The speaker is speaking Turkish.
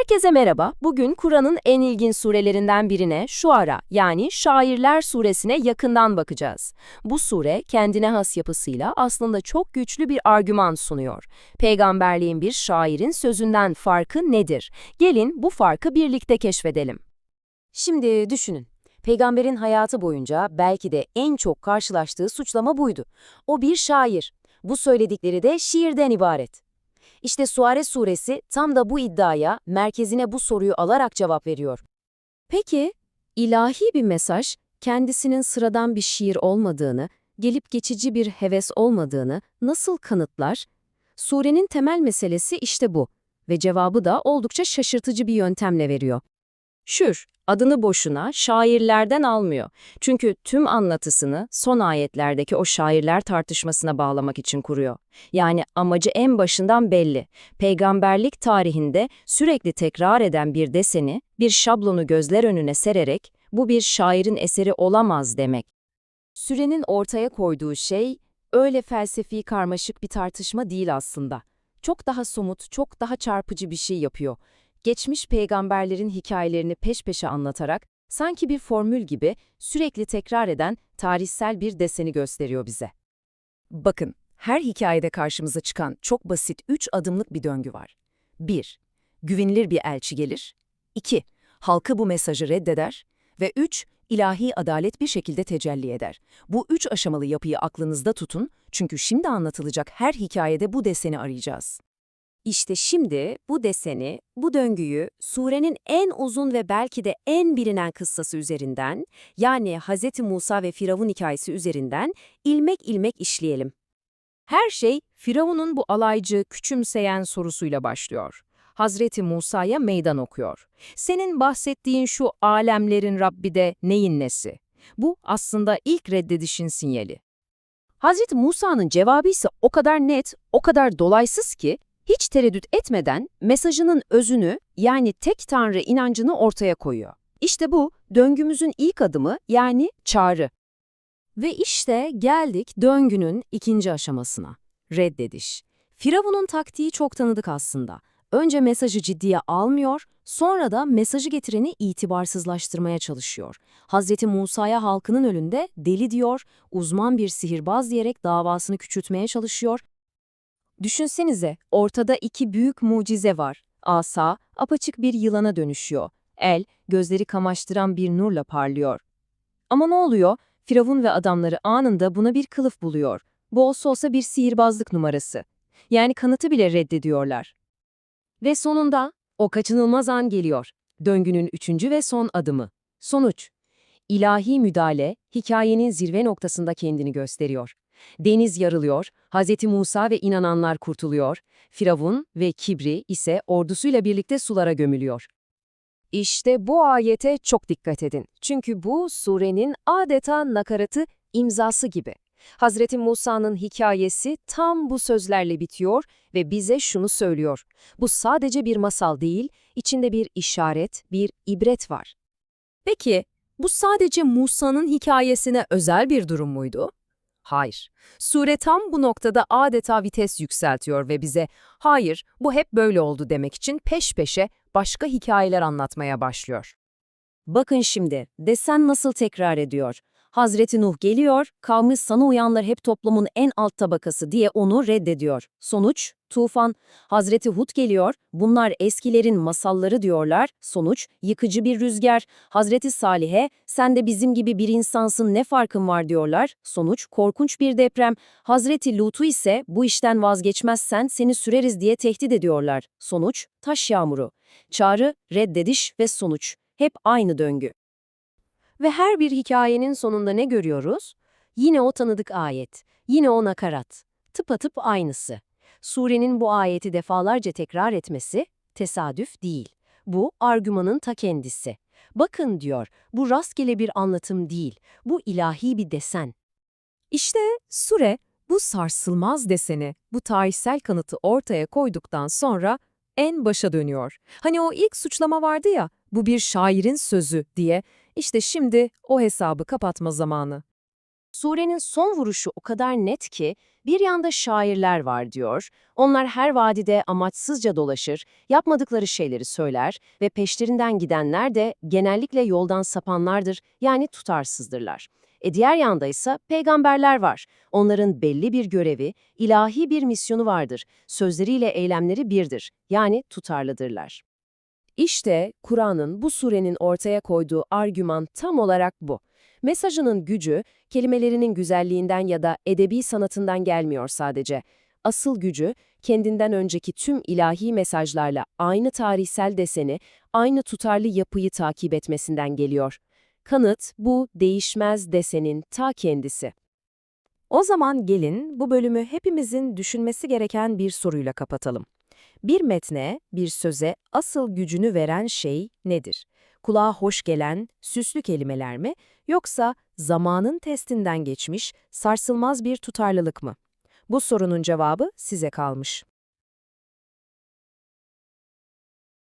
Herkese merhaba. Bugün Kur'an'ın en ilginç surelerinden birine, Şuara yani Şairler suresine yakından bakacağız. Bu sure kendine has yapısıyla aslında çok güçlü bir argüman sunuyor. Peygamberliğin bir şairin sözünden farkı nedir? Gelin bu farkı birlikte keşfedelim. Şimdi düşünün. Peygamberin hayatı boyunca belki de en çok karşılaştığı suçlama buydu. O bir şair. Bu söyledikleri de şiirden ibaret. İşte Suare suresi tam da bu iddiaya, merkezine bu soruyu alarak cevap veriyor. Peki, ilahi bir mesaj, kendisinin sıradan bir şiir olmadığını, gelip geçici bir heves olmadığını nasıl kanıtlar? Surenin temel meselesi işte bu ve cevabı da oldukça şaşırtıcı bir yöntemle veriyor. Şür, adını boşuna şairlerden almıyor. Çünkü tüm anlatısını son ayetlerdeki o şairler tartışmasına bağlamak için kuruyor. Yani amacı en başından belli. Peygamberlik tarihinde sürekli tekrar eden bir deseni, bir şablonu gözler önüne sererek bu bir şairin eseri olamaz demek. Sürenin ortaya koyduğu şey öyle felsefi karmaşık bir tartışma değil aslında. Çok daha somut, çok daha çarpıcı bir şey yapıyor geçmiş peygamberlerin hikayelerini peş peşe anlatarak, sanki bir formül gibi sürekli tekrar eden tarihsel bir deseni gösteriyor bize. Bakın, her hikayede karşımıza çıkan çok basit üç adımlık bir döngü var. 1. Güvenilir bir elçi gelir. 2. Halkı bu mesajı reddeder. Ve 3. ilahi adalet bir şekilde tecelli eder. Bu üç aşamalı yapıyı aklınızda tutun çünkü şimdi anlatılacak her hikayede bu deseni arayacağız. İşte şimdi bu deseni, bu döngüyü surenin en uzun ve belki de en bilinen kıssası üzerinden, yani Hz. Musa ve Firavun hikayesi üzerinden ilmek ilmek işleyelim. Her şey Firavun'un bu alaycı, küçümseyen sorusuyla başlıyor. Hazreti Musa'ya meydan okuyor. Senin bahsettiğin şu alemlerin Rabbi de neyin nesi? Bu aslında ilk reddedişin sinyali. Hazreti Musa'nın cevabı ise o kadar net, o kadar dolaysız ki hiç tereddüt etmeden mesajının özünü yani tek tanrı inancını ortaya koyuyor. İşte bu döngümüzün ilk adımı yani çağrı. Ve işte geldik döngünün ikinci aşamasına. Reddediş. Firavun'un taktiği çok tanıdık aslında. Önce mesajı ciddiye almıyor, sonra da mesajı getireni itibarsızlaştırmaya çalışıyor. Hazreti Musa'ya halkının önünde deli diyor, uzman bir sihirbaz diyerek davasını küçültmeye çalışıyor Düşünsenize, ortada iki büyük mucize var. Asa, apaçık bir yılana dönüşüyor. El, gözleri kamaştıran bir nurla parlıyor. Ama ne oluyor? Firavun ve adamları anında buna bir kılıf buluyor. Bu olsa olsa bir sihirbazlık numarası. Yani kanıtı bile reddediyorlar. Ve sonunda o kaçınılmaz an geliyor. Döngünün üçüncü ve son adımı. Sonuç. İlahi müdahale, hikayenin zirve noktasında kendini gösteriyor. Deniz yarılıyor, Hz. Musa ve inananlar kurtuluyor, Firavun ve Kibri ise ordusuyla birlikte sulara gömülüyor. İşte bu ayete çok dikkat edin. Çünkü bu surenin adeta nakaratı imzası gibi. Hazreti Musa'nın hikayesi tam bu sözlerle bitiyor ve bize şunu söylüyor. Bu sadece bir masal değil, içinde bir işaret, bir ibret var. Peki, bu sadece Musa'nın hikayesine özel bir durum muydu? Hayır. Sure tam bu noktada adeta vites yükseltiyor ve bize hayır bu hep böyle oldu demek için peş peşe başka hikayeler anlatmaya başlıyor. Bakın şimdi, desen nasıl tekrar ediyor. Hazreti Nuh geliyor, kavmi sana uyanlar hep toplumun en alt tabakası diye onu reddediyor. Sonuç, tufan. Hazreti Hud geliyor, bunlar eskilerin masalları diyorlar. Sonuç, yıkıcı bir rüzgar. Hazreti Salih'e, sen de bizim gibi bir insansın ne farkın var diyorlar. Sonuç, korkunç bir deprem. Hazreti Lut'u ise bu işten vazgeçmezsen seni süreriz diye tehdit ediyorlar. Sonuç, taş yağmuru. Çağrı, reddediş ve sonuç. Hep aynı döngü. Ve her bir hikayenin sonunda ne görüyoruz? Yine o tanıdık ayet, yine o nakarat. Tıpatıp aynısı. Surenin bu ayeti defalarca tekrar etmesi tesadüf değil. Bu argümanın ta kendisi. Bakın diyor, bu rastgele bir anlatım değil, bu ilahi bir desen. İşte sure bu sarsılmaz deseni, bu tarihsel kanıtı ortaya koyduktan sonra en başa dönüyor. Hani o ilk suçlama vardı ya, bu bir şairin sözü diye, işte şimdi o hesabı kapatma zamanı. Surenin son vuruşu o kadar net ki, bir yanda şairler var diyor, onlar her vadide amaçsızca dolaşır, yapmadıkları şeyleri söyler ve peşlerinden gidenler de genellikle yoldan sapanlardır, yani tutarsızdırlar. E diğer yanda ise peygamberler var. Onların belli bir görevi, ilahi bir misyonu vardır. Sözleriyle eylemleri birdir, yani tutarlıdırlar. İşte Kur'an'ın bu surenin ortaya koyduğu argüman tam olarak bu. Mesajının gücü, kelimelerinin güzelliğinden ya da edebi sanatından gelmiyor sadece. Asıl gücü, kendinden önceki tüm ilahi mesajlarla aynı tarihsel deseni, aynı tutarlı yapıyı takip etmesinden geliyor. Kanıt, bu değişmez desenin ta kendisi. O zaman gelin bu bölümü hepimizin düşünmesi gereken bir soruyla kapatalım. Bir metne, bir söze asıl gücünü veren şey nedir? Kulağa hoş gelen, süslü kelimeler mi, yoksa zamanın testinden geçmiş, sarsılmaz bir tutarlılık mı? Bu sorunun cevabı size kalmış.